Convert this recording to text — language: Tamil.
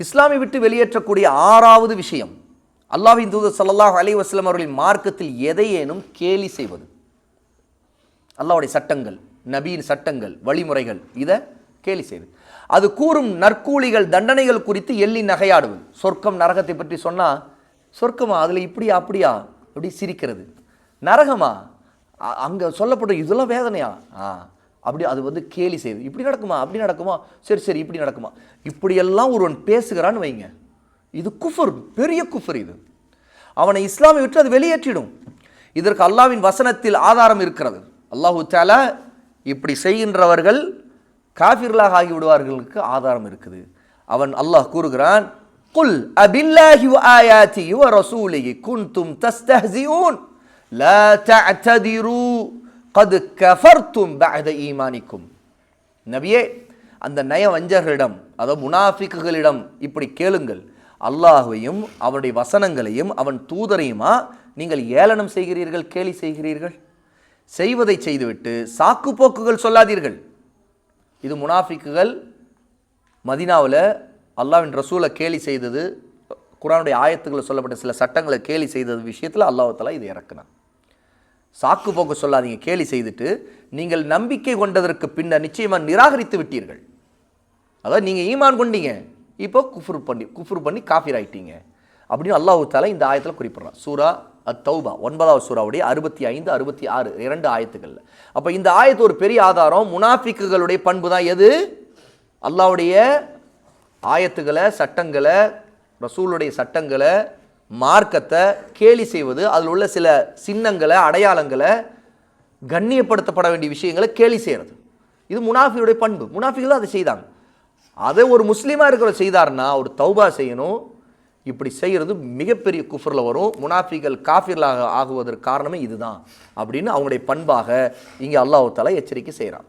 இஸ்லாமை விட்டு வெளியேற்றக்கூடிய ஆறாவது விஷயம் அல்லாஹின் தூதர் சல்லாஹ் அலி வஸ்லம் அவர்களின் மார்க்கத்தில் எதையேனும் கேலி செய்வது. அல்லாஹ்வுடைய சட்டங்கள் நபியின் சட்டங்கள் வழிமுறைகள் இதை கேலி செய்வது. அது கூறும் நற்கூலிகள் தண்டனைகள் குறித்து எள்ளி நகையாடுவது. சொர்க்கம் நரகத்தை பற்றி சொன்னால் சொர்க்கமா? அதில் இப்படியா அப்படியா? அப்படி சிரிக்கிறது? நரகமா? அங்கே அங்க சொல்லப்பட்ட இதெல்லாம் வேதனையா? ஆ. அப்படி அது வந்து கேலி செய்யுது இப்படி நடக்குமா அப்படி நடக்குமா? சரி சரி இப்படி நடக்குமா? இப்படியெல்லாம் ஒருவன் பேசுகிறான்னு வைங்க. இது குஃபர் பெரிய குஃபர் இது. அவனை இஸ்லாமை விட்டு அது வெளியேற்றிடும். இதற்கு அல்லாஹ்வின் வசனத்தில் ஆதாரம் இருக்கிறது. அல்லாஹு தால இப்படி செய்கின்றவர்கள் காஃபிர்களாக ஆகிவிடுவார்களுக்கு ஆதாரம் இருக்குது. அவன் அல்லாஹ் கூறுகிறான் குல் அபில்லாஹி வ ஆயாத்திஹி வ ரசூலிஹி குன்தும் தஸ்தஹ்சிஊன் லா தஅ்ததிரு. கது கஃபர்தும் பஅத ஈமானிக்கும். நபியே அந்த நயவஞ்சர்களிடம் அதாவது முனாஃபிக்குகளிடம் இப்படி கேளுங்கள். அல்லாஹையும் அவனுடைய வசனங்களையும் அவன் தூதரையுமா நீங்கள் ஏளனம் செய்கிறீர்கள் கேலி செய்கிறீர்கள்? செய்வதை செய்துவிட்டு சாக்கு போக்குகள் சொல்லாதீர்கள். இது முனாஃபிக்குகள் மதினாவில் அல்லாஹ்வின் ரசூலை கேலி செய்தது குரானுடைய ஆயத்துக்களில் சொல்லப்பட்ட சில சட்டங்களை கேலி செய்தது விஷயத்தில் அல்லாஹ் இது இறக்குனான். சாக்கு போக்கு சொல்லாதீங்க கேலி செய்துட்டு நீங்கள் நம்பிக்கை கொண்டதற்கு பின்னர் நிச்சயமாக நிராகரித்து விட்டீர்கள். அதாவது நீங்கள் ஈமான் கொண்டீங்க. இப்போ குஃப்ரு பண்ணி குஃப்ரு பண்ணி காஃபிர் ஆகிட்டீங்க அப்படின்னு அல்லாஹு தாலா இந்த ஆயத்தில் குறிப்பிட்றான். சூரா அத் தௌபா ஒன்பதாவது சூறாவுடைய அறுபத்தி ஐந்து அறுபத்தி ஆறு இரண்டு ஆயத்துக்களில் அப்போ இந்த ஆயத்து ஒரு பெரிய ஆதாரம். முனாஃபிக்குகளுடைய பண்பு தான் எது? அல்லாஹ்வுடைய ஆயத்துகளை சட்டங்களை ரசூலுடைய சட்டங்களை மார்க்கத்தை கேலி செய்வது அதில் உள்ள சில சின்னங்களை அடையாளங்களை கண்ணியப்படுத்தப்பட வேண்டிய விஷயங்களை கேலி செய்கிறது இது முனாஃபியுடைய பண்பு. முனாஃபிகள் அதை செய்தாங்க. அதை ஒரு முஸ்லீமாக இருக்கிற செய்தார்னா ஒரு தௌபா செய்யணும். இப்படி செய்கிறது மிகப்பெரிய குஃபரில் வரும். முனாஃபிகள் காஃபிர்களாக ஆகுவதற்கு காரணமே இதுதான். அப்படின்னு அவங்களுடைய பண்பாக இங்கே அல்லாஹ் எச்சரிக்கை செய்கிறான்.